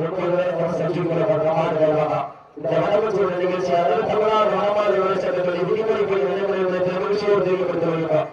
ஒன்பது சர்ச்சுக்கு பக்கமாக வேண்டாம் இந்த வடமச்சூர் நிகழ்ச்சியாளர் தமிழ்நாடு வனமாறு விவசாயத்தில் விதிமுறைகள் நடைமுறைகளை தமிழ்ச்சியோடு தெரிவித்து வருகிறார்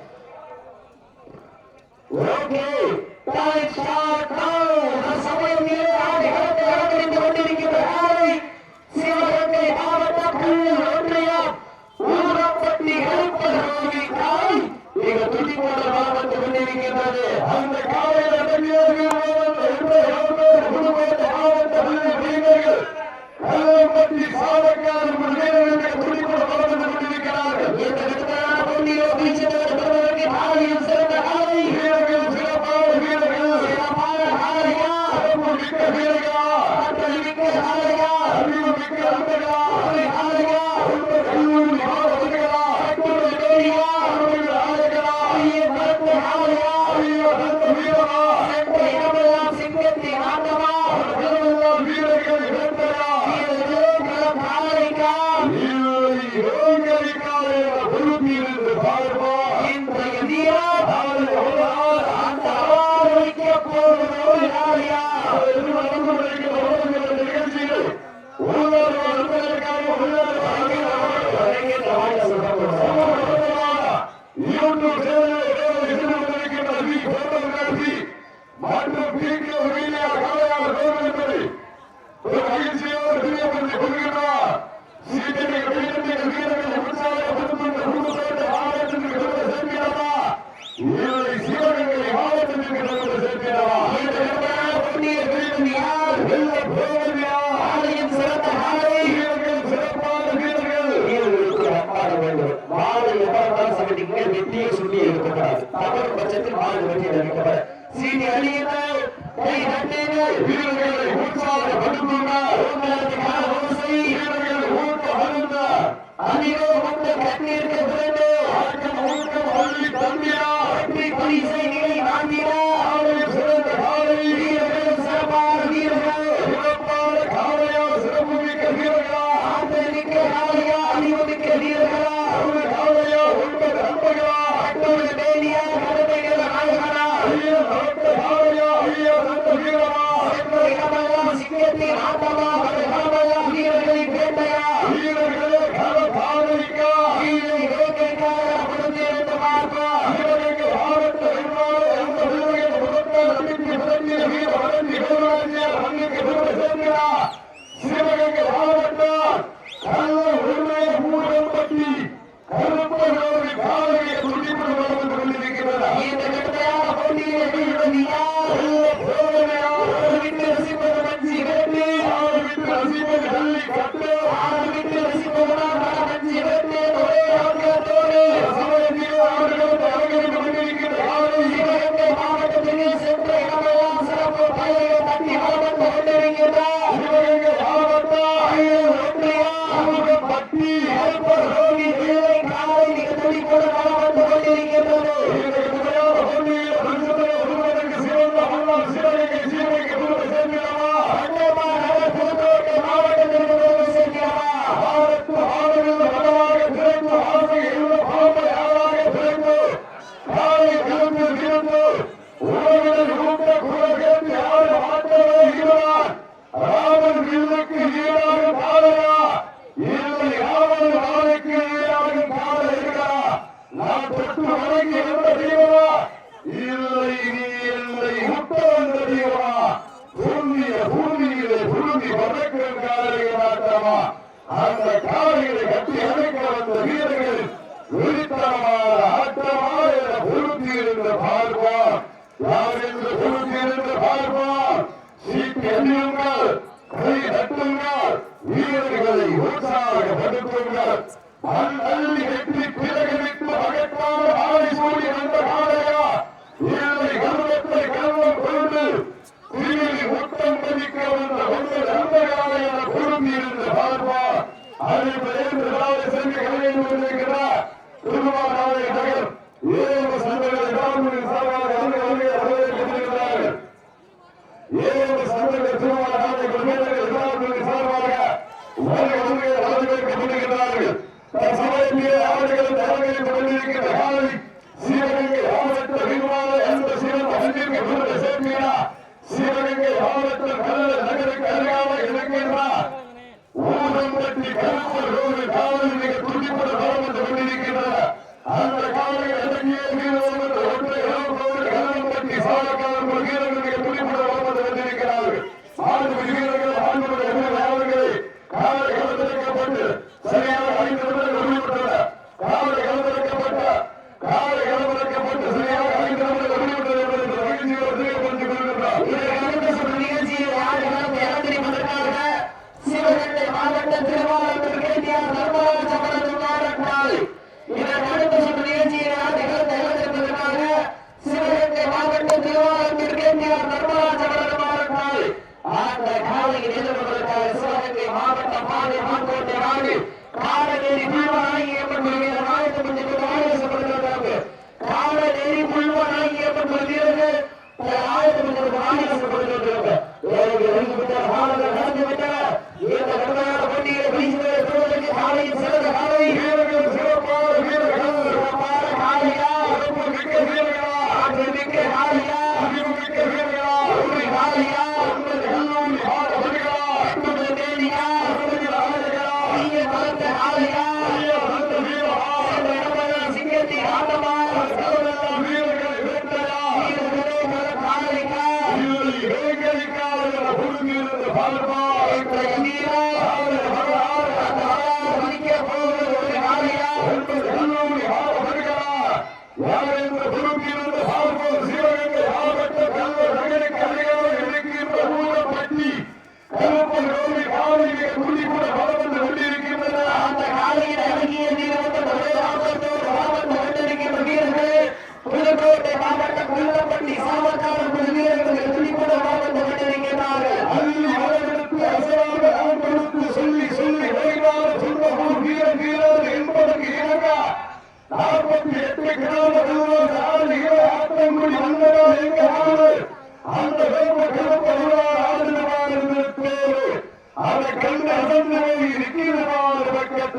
ਕੇ ਸਾਹ ஒரு மகிழ்ச்சியாக திரும்ப பண்ணி கொள்கின்றார் சீட்டை கட்டிடத்தை கட்டிடத்தை உற்சாக குடும்பத்தை குடும்பத்தோடு மாவட்டத்தில் கிடந்த சேர்க்கிறதா இல்லை சிவகங்கை எடுக்கப்படாது தவறு பட்சத்தில் மாடு வெற்றி சீனி அணியினை கை கட்டினை வீரர்களை உற்சாக படுத்துங்கள் பார்ப்பார் யார் என்று சொல்கிறேன் என்று பார்ப்பார் சீட்டு எண்ணுங்கள் கை தட்டுங்கள் சிவகங்கை மாவட்டம் கல்லூர் நகருக்கு அருகாமல் இலங்கைவா ஊரம்பட்டி கருப்பூர் ரோடு காவல் துடிப்போடு காவல் கொண்டிருக்கின்றன. அந்த காவல்கள் கண்ணீர் பால்பாய் கண்ணீரா?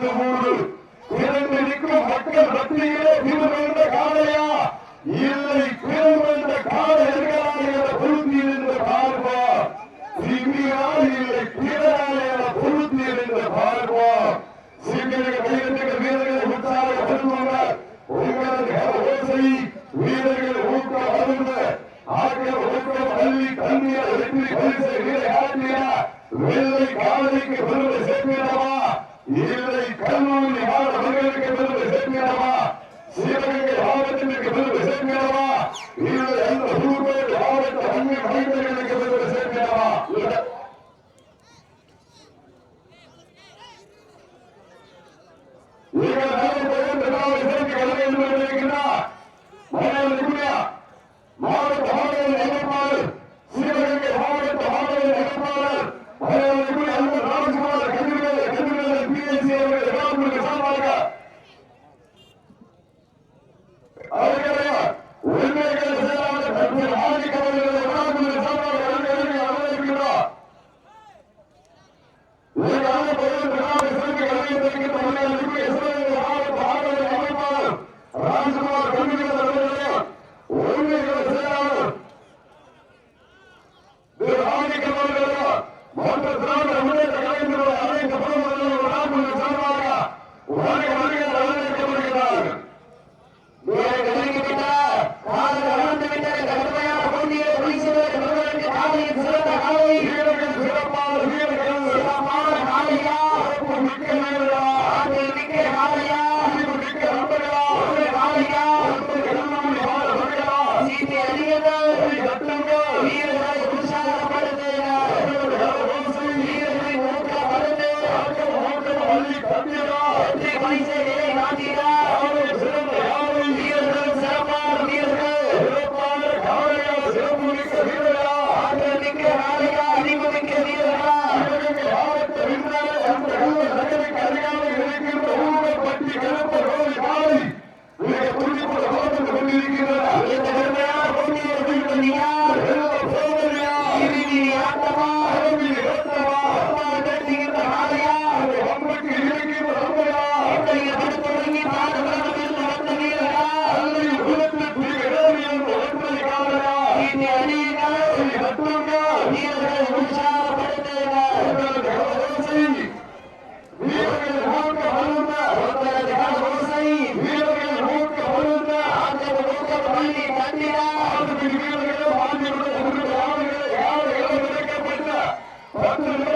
இருபத்தி மூன்று திறந்து நிற்கும் மக்கள் மத்தியிலே தீவிர காலையா இல்லை தீவிர காலை இருக்கிறார் என பொருந்தியில் என்று பார்ப்போம் சிங்கினால் இல்லை தீவிரால் என பொருந்தியில் என்று பார்ப்போம் சிங்கிகள் வீரர்களை உற்சாக பெருமாள் உங்களது வீரர்கள் ஊக்க வருந்த ஆக்கிய ஊக்கம் கல்வி கல்வியால் வெற்றி பரிசை வீரர் காட்டிய வெள்ளை காலைக்கு பெருமை ಅವರಿಗೆ আপনারা